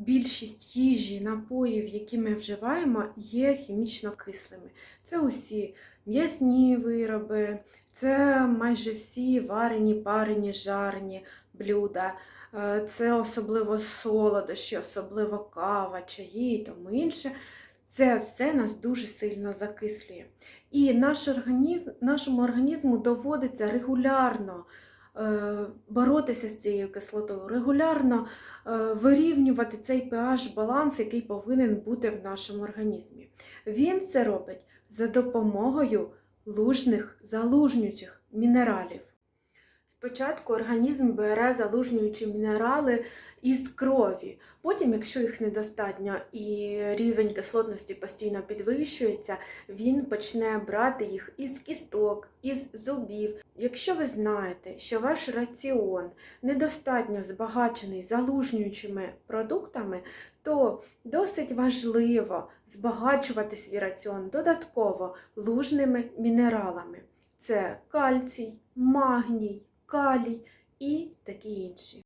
більшість їжі, напоїв, які ми вживаємо, є хімічно кислими. Це усі м'ясні вироби, це майже всі варені, парені, жарені блюда. Е, Це особливо солодощі, особливо кава, чаї і тому інше. Це все нас дуже сильно закислює. І наш організм, нашому організму доводиться регулярно боротися з цією кислотою, регулярно е, вирівнювати цей pH баланс, який повинен бути в нашому організмі. Він це робить за допомогою лужних залужнючих мінералів. Спочатку організм бере залужнюючі мінерали із крові. Потім, якщо їх недостатньо і рівень кислотності постійно підвищується, він почне брати їх із кісток, із зубів. Якщо ви знаєте, що ваш раціон недостатньо збагачений залужнюючими продуктами, то досить важливо збагачувати свій раціон додатково лужними мінералами. Це кальцій, магній, калій і такі інші.